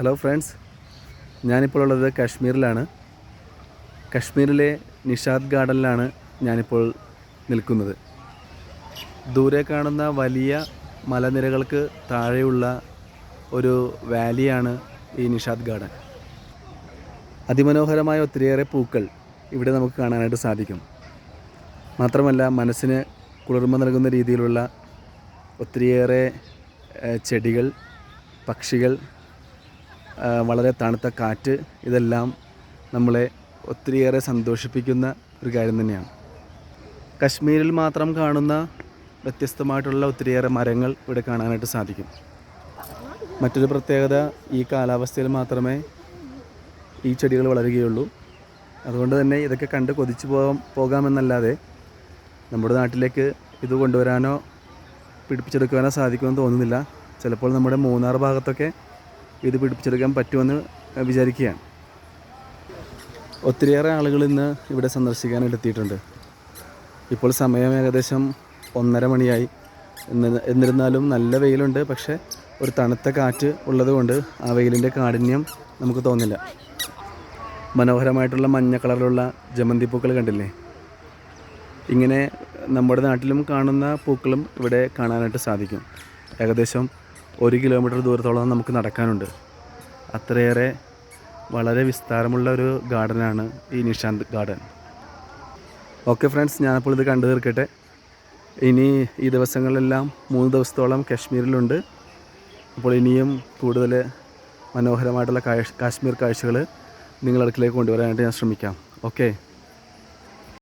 Hello friends ഞാനിപ്പോൾ ഉള്ളത് കാശ്മീരിലാണ്. കാശ്മീരിലെ നിഷാദ് ഗാർഡനിലാണ് ഞാനിപ്പോൾ നിൽക്കുന്നത്. ദൂരെ കാണുന്ന വലിയ മലനിരകൾക്ക് താഴെയുള്ള ഒരു വാലിയാണ് ഈ നിഷാദ് ഗാർഡൻ. അതിമനോഹരമായ ഒത്തിരിയേറെ പൂക്കൾ ഇവിടെ നമുക്ക് കാണാനായിട്ട് സാധിക്കും. മാത്രമല്ല മനസ്സിന് കുളിർമ നൽകുന്ന രീതിയിലുള്ള ഒത്തിരിയേറെ ചെടികൾ പക്ഷികൾ വളരെ തണുത്ത കാറ്റ് ഇതെല്ലാം നമ്മളെ ഒത്തിരിയേറെ സന്തോഷിപ്പിക്കുന്ന ഒരു കാര്യം തന്നെയാണ്. കശ്മീരിൽ മാത്രം കാണുന്ന വ്യത്യസ്തമായിട്ടുള്ള ഒത്തിരിയേറെ മരങ്ങൾ ഇവിടെ കാണാനായിട്ട് സാധിക്കും. മറ്റൊരു പ്രത്യേകത ഈ കാലാവസ്ഥയിൽ മാത്രമേ ഈ ചെടികൾ വളരുകയുള്ളൂ. അതുകൊണ്ട് തന്നെ ഇതൊക്കെ കണ്ട് കൊതിച്ചു പോകാം പോകാമെന്നല്ലാതെ നമ്മുടെ നാട്ടിലേക്ക് ഇത് കൊണ്ടുവരാനോ പിടിപ്പിച്ചെടുക്കുവാനോ സാധിക്കുമെന്ന് തോന്നുന്നില്ല. ചിലപ്പോൾ നമ്മുടെ മൂന്നാർ ഭാഗത്തൊക്കെ ഇത് പിടിപ്പിച്ചെടുക്കാൻ പറ്റുമെന്ന് വിചാരിക്കുകയാണ്. ഒത്തിരിയേറെ ആളുകൾ ഇന്ന് ഇവിടെ സന്ദർശിക്കാനായിട്ട് എത്തിയിട്ടുണ്ട്. ഇപ്പോൾ സമയം ഏകദേശം ഒന്നര മണിയായി. എന്നിരുന്നാലും നല്ല വെയിലുണ്ട്. പക്ഷേ ഒരു തണുത്ത കാറ്റ് ഉള്ളതുകൊണ്ട് ആ വെയിലിന്റെ കാഠിന്യം നമുക്ക് തോന്നില്ല. മനോഹരമായിട്ടുള്ള മഞ്ഞ കളറിലുള്ള ജമന്തി പൂക്കൾ കണ്ടില്ലേ? ഇങ്ങനെ നമ്മുടെ നാട്ടിലും കാണുന്ന പൂക്കളും ഇവിടെ കാണാനായിട്ട് സാധിക്കും. ഏകദേശം ഒരു കിലോമീറ്റർ ദൂരത്തോളം നമുക്ക് നടക്കാനുണ്ട്. അത്രയേറെ വളരെ വിസ്താരമുള്ള ഒരു ഗാർഡനാണ് ഈ നിഷാന്ത് ഗാർഡൻ ഓക്കെ ഫ്രണ്ട്സ് ഞാനപ്പോൾ ഇത് കണ്ടു തീർക്കട്ടെ. ഇനി ഈ ദിവസങ്ങളിലെല്ലാം മൂന്ന് ദിവസത്തോളം കാശ്മീരിലുണ്ട്. അപ്പോൾ ഇനിയും കൂടുതൽ മനോഹരമായിട്ടുള്ള കാശ്മീർ കാഴ്ചകൾ നിങ്ങളടുക്കിലേക്ക് കൊണ്ടുവരാനായിട്ട് ഞാൻ ശ്രമിക്കാം. ഓക്കെ